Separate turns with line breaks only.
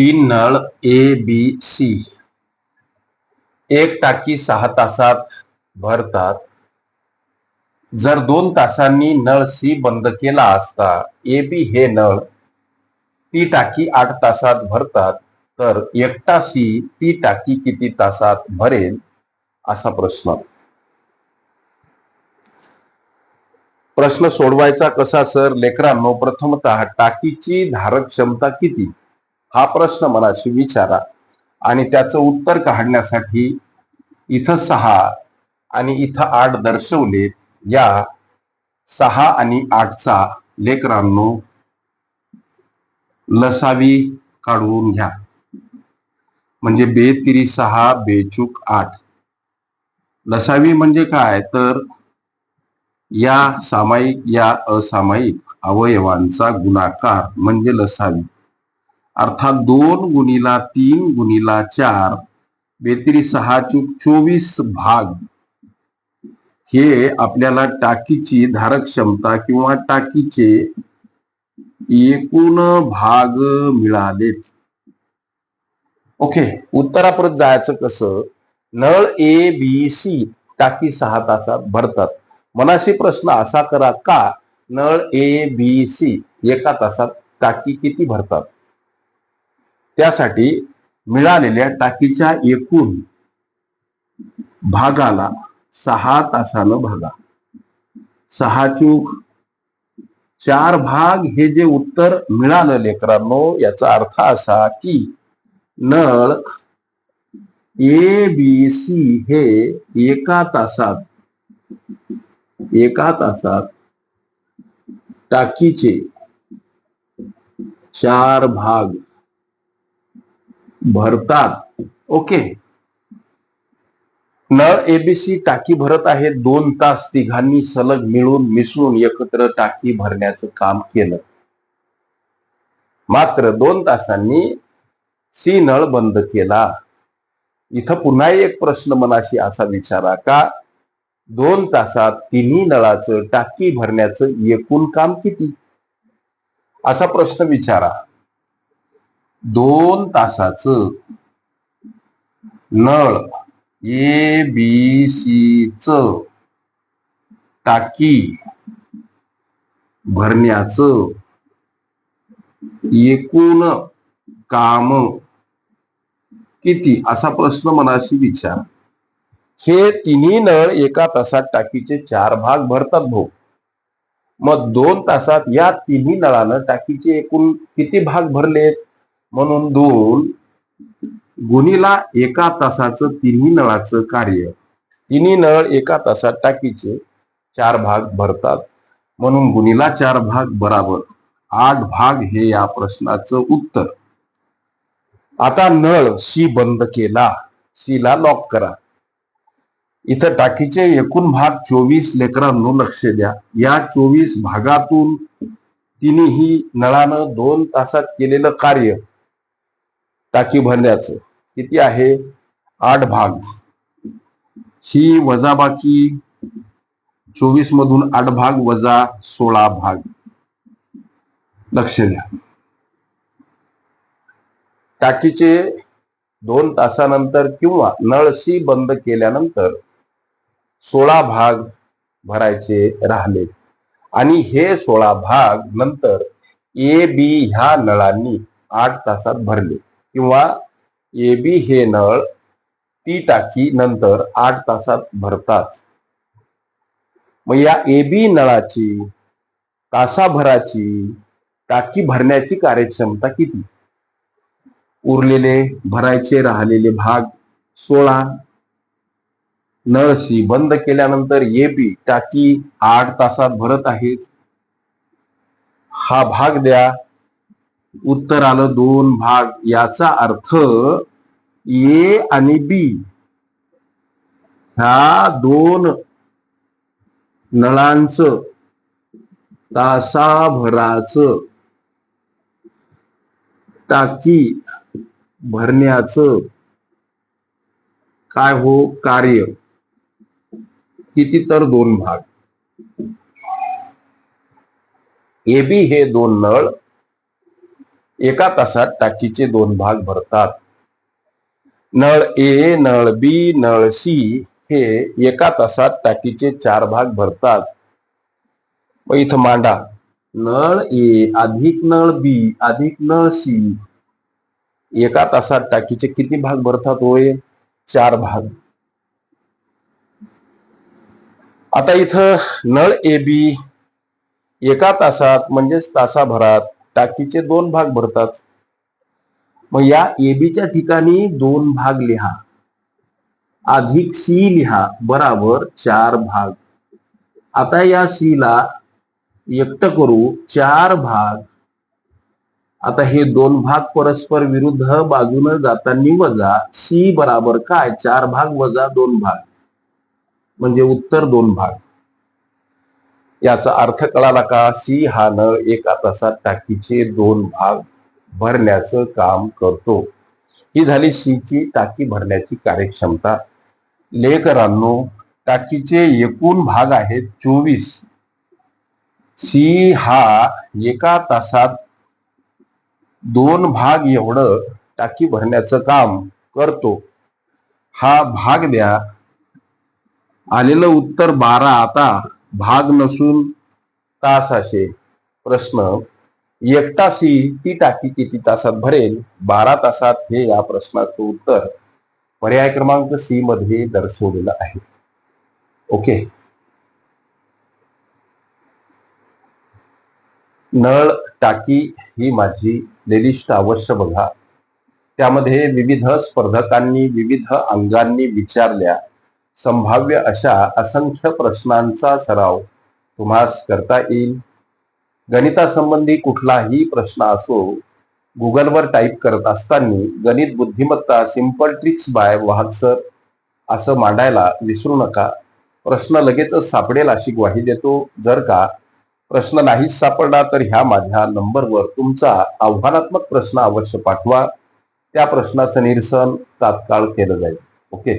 तीन नळ A B C एक टाकी सहा तासात भरतात. जर दोन तासांनी नळ सी बंद केला असता ए बी हे नळ ती टाकी आठ तासात भरतात तर एकटा सी ती टाकी किती तासात भरेल? असा प्रश्न. प्रश्न सोडवायचा कसा सर? लेकरांनो प्रथमतः टाकीची धारक क्षमता किती? हा प्रश्न मनाशी विचारा. आणि त्याचं उत्तर काढण्यासाठी इथं सहा आणि इथं आठ दर्शवले या सहा आणि आठचा लेकरांनो लसावी काढून घ्या. म्हणजे बेतिरी सहा बेचूक आठ. लसावी म्हणजे काय? तर या सामायिक या असामायिक अवयवांचा गुणाकार म्हणजे लसावी. अर्थात दोन गुणिला तीन गुणिला चार बेतरी सहा चूक चोवीस भाग. हे आपल्याला टाकीची धारक क्षमता किंवा टाकीचे एकूण भाग मिळालेत. ओके उत्तरापर्यंत जायचं कसं? नळ ए बी सी टाकी सहा तासात भरतात. मनाशी प्रश्न असा करा का? नळ ए बी सी एका तासात टाकी किती भरतात? त्यासाठी मिळालेल्या टाकीच्या एकूण भागाला सहा तासानं भागा. सहा चूक. चार भाग हे जे उत्तर मिळालं लेकरांनो याचा अर्थ असा की नळ ए बी सी हे एका तासात एका तासात टाकीचे चार भाग भरतात. ओके. नळ एबीसी टाकी भरत आहे दोन तास तिघांनी सलग मिळून मिसळून एकत्र टाकी भरण्याचं काम केलं. मात्र दोन तासांनी सी नळ बंद केला. इथं पुन्हा एक प्रश्न मनाशी असा विचारा का? दोन तासात तिन्ही नळाचं टाकी भरण्याचं एकूण काम किती? असा प्रश्न विचारा. दोन तासाचं नळ ए बी सी च टाकी भरण्याचं एकूण काम किती? असा प्रश्न मनाशी विचार. हे तिन्ही नळ एका तासात टाकीचे चार भाग भरतात भाऊ. मग दोन तासात या तिन्ही नळानं टाकीचे एकूण किती भाग भरलेत? म्हणून दोन गुणीला एका तासाचं तिन्ही नळाचं कार्य. तिन्ही नळ एका तासात टाकीचे चार भाग भरतात. म्हणून गुणीला चार भाग बराबर आठ भाग हे या प्रश्नाचं उत्तर. आता नळ सी बंद केला. सी ला लॉक करा. इथं टाकीचे एकूण भाग चोवीस लेकरांनो लक्ष द्या. या चोवीस भागातून तिन्ही नळानं दोन तासात केलेलं कार्य. टाकी भरण्याचं. किती आहे? आठ भाग. ही वजाबाकी चोवीस मधून आठ भाग वजा सोळा भाग. लक्ष द्या. टाकीचे दोन तासानंतर किंवा नळशी बंद केल्यानंतर सोळा भाग भरायचे राहिले. आणि हे सोळा भाग नंतर ए बी ह्या नळांनी आठ तासात भरले. किंवा ए बी हे नळ ती टाकी नंतर आठ तासात भरतात. मग या ए बी नळाची तासाभराची टाकी भरण्याची कार्यक्षमता किती? उरलेले भरायचे राहिलेले भाग सोळा. नळशी बंद केल्यानंतर ए बी टाकी आठ तासात भरत आहेत. हा भाग द्या. उत्तर आलं दोन भाग. याचा अर्थ ए आणि बी. ह्या दोन नळांचं तासाभराचं टाकी भरण्याचं काय हो? कार्य. किती तर दोन भाग. ए बी हे दोन नळ एका तासात टाकीचे दोन भाग भरतात. नळ ए नळ बी नळ सी हे एका तासात टाकीचे चार भाग भरतात. मग इथं मांडा. नळ ए अधिक नळ बी अधिक नळ सी. एका तासात टाकीचे किती भाग भरतात होय? चार भाग. आता इथं नळ ए बी एका तासात म्हणजेच तासाभरात टाकीचे दोन भाग भरतात. मग या एबीच्या ठिकाणी दोन भाग लिहा. अधिक सी लिहा बराबर चार भाग. आता या सी ला एकट करू चार भाग. आता हे दोन भाग परस्पर विरुद्ध बाजूने जातानी वजा सी बराबर काय? चार भाग वजा दोन भाग. म्हणजे उत्तर दोन भाग. याचा अर्थ कळाला का? सी हा न एका तासात टाकीचे दोन भाग भरण्याचं काम करतो. ही झाली सी ची टाकी भरण्याची कार्यक्षमता. लेकरांनो टाकीचे एकूण भाग आहेत चोवीस. सी हा एका तासात दोन भाग एवढं टाकी भरण्याचं काम करतो. हा भाग द्या. आलेलं उत्तर बारा आता भाग नसून तास असे. प्रश्न एकटा सी ती टाकी किती तासात भरेल? बारा तासात हे या प्रश्नाचं उत्तर पर्याय क्रमांक सी मध्ये दर्शवलेलं आहे. ओके. नळ टाकी ही माझी प्लेलिस्ट अवश्य बघा. त्यामध्ये विविध स्पर्धकांनी विविध अंगांनी विचारल्या. संभाव्य अशा असंख्य प्रश्नांचा सराव तुम्हास करता येईल. गणितासंबंधी कुठलाही प्रश्न असो गुगलवर टाईप करत असताना गणित बुद्धिमत्ता सिंपल ट्रिक्स बाय वाहत्सर असं मांडायला विसरू नका. प्रश्न लगेचच सापडेल अशी ग्वाही देतो. जर का प्रश्न नाहीच सापडला तर ह्या माझ्या नंबरवर तुमचा आव्हानात्मक प्रश्न अवश्य पाठवा. त्या प्रश्नाचं निरसन तात्काळ केलं जाईल. ओके?